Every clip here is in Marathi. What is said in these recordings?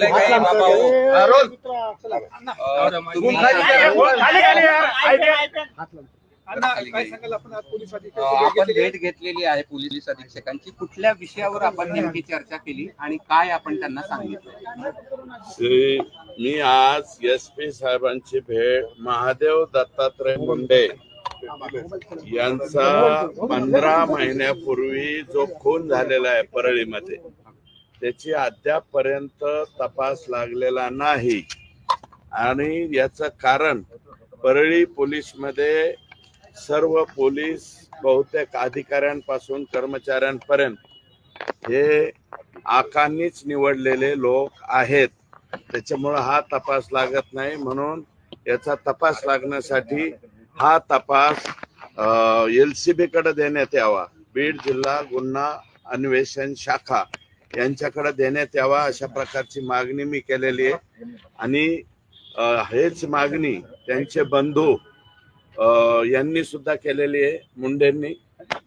बोलले काही बाबा हो. आपण भेट घेतलेली? आहे पोलीस अधीक्षकांची. कुठल्या विषयावर आपण नेमकी चर्चा केली आणि काय आपण त्यांना सांगितलं? श्री मी आज एस पी साहेबांची भेट महादेव दत्तात्रय मुंडे यांचा पंधरा महिन्यापूर्वी जो खून झालेला आहे परळीमध्ये. त्याची अद्यापपर्यंत तपास लागलेला नाही. आणि याचं कारण परळी पोलीसमध्ये सर्व पोलीस बहुतेक अधिकाऱ्यांपासून कर्मचाऱ्यांपर्यंत हे आकांनीच निवडलेले लोक आहेत. त्याच्यामुळं हा तपास लागत नाही. म्हणून याचा तपास लागण्यासाठी हा तपास एल सी बी कडे देण्यात यावा. बीड जिल्हा गुन्हा अन्वेषण शाखा. यांच्याकडे देण्यात यावा अशा प्रकारची मागणी मी केलेली आहे. आणि हेच मागणी त्यांचे बंधू यांनी सुद्धा केलेली आहे मुंडेंनी.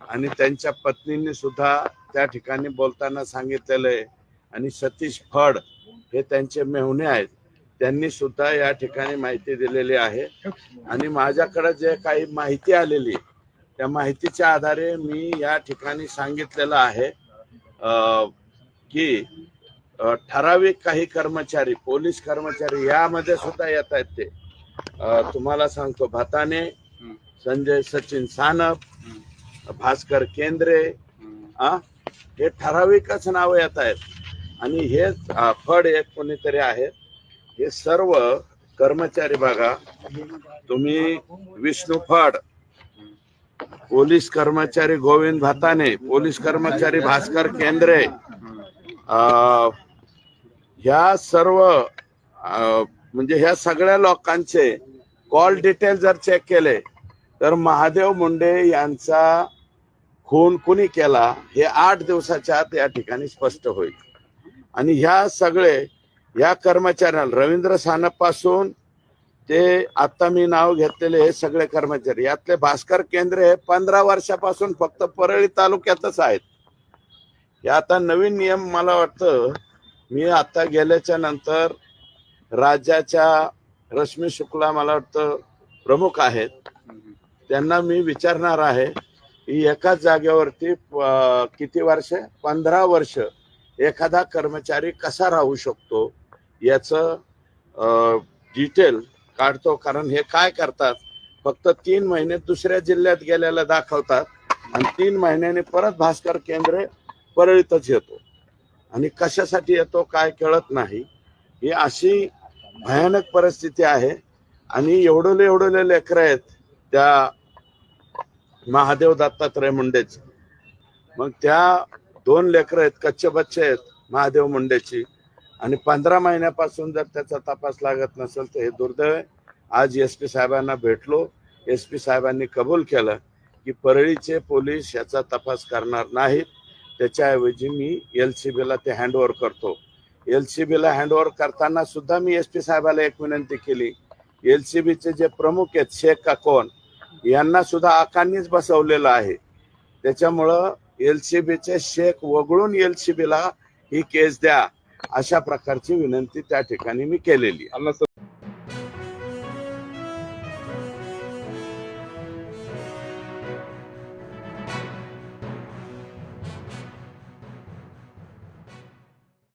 आणि त्यांच्या पत्नींनी सुद्धा त्या ठिकाणी बोलताना सांगितलेलं आहे. आणि सतीश फड हे त्यांचे मेहुणे आहेत. त्यांनी सुद्धा या ठिकाणी माहिती दिलेली आहे. आणि माझ्याकडे जे काही माहिती आलेली त्या माहितीच्या आधारे मी या ठिकाणी सांगितलेलं आहे. की ठराविक काही कर्मचारी पोलीस कर्मचारी यामध्ये सुद्धा येत आहेत ते. तुम्हाला सांगतो भाताने संजय सचिन सानप भास्कर केंद्रे आ, हे ठराविकच नाव येत आहेत. आणि हे फड एक कोणीतरी आहेत. हे सर्व कर्मचारी बघा तुम्ही विष्णू फड पोलीस कर्मचारी गोविंद भाताने पोलीस कर्मचारी भास्कर केंद्रे ह्या सर्व म्हणजे ह्या सगळ्या लोकांचे कॉल डिटेल जर चेक केले तर महादेव मुंडे यांचा खून कुणी केला हे आठ दिवसाच्या आत या ठिकाणी स्पष्ट होईल. आणि ह्या सगळे या कर्मचाऱ्यांना रवींद्र सानपपासून ते आता मी नाव घेतलेले हे सगळे कर्मचारी यातले भास्कर केंद्रे हे पंधरा वर्षापासून फक्त परळी तालुक्यातच आहेत. हे आता नवीन नियम मला वाटतं मी आता गेल्याच्यानंतर राज्याच्या रश्मी शुक्ला मला वाटतं प्रमुख आहेत. त्यांना मी विचारणार आहे की एकाच जागेवरती किती वर्ष? पंधरा वर्ष एखादा कर्मचारी कसा राहू शकतो? याचं डिटेल काढतो. कारण हे काय करतात? फक्त तीन महिने दुसऱ्या जिल्ह्यात गेलेला दाखवतात. आणि तीन महिन्याने परत भास्कर केंद्र परळीतच येतो. आणि कशासाठी येतो काय कळत नाही. ही अशी भयानक परिस्थिती आहे. आणि एवढले एवढले लेकरं आहेत त्या महादेव दत्तात्रय मुंडेचे. मग त्या दोन लेकरं आहेत कच्चे बच्चे आहेत महादेव मुंडेची. आणि पंधरा महिन्यापासून जर त्याचा तपास लागत नसेल तर हे दुर्दैव आज एस पी साहेबांना भेटलो. एस पी साहेबांनी कबूल केलं की परळीचे पोलीस याचा तपास करणार नाहीत. त्याच्याऐवजी मी एल सी बीला ते हँडओव्हर करतो. एल सी बीला हँडओव्हर करताना सुद्धा मी एस पी साहेबाला एक विनंती केली. एल सी बीचे जे प्रमुख आहेत शेख काकोन यांना सुद्धा आकांनीच बसवलेलं आहे. त्याच्यामुळं एल सी बीचे शेख वगळून एल सी बीला ही केस द्या अशा प्रकारची विनंती त्या ठिकाणी मी केलेली आहे.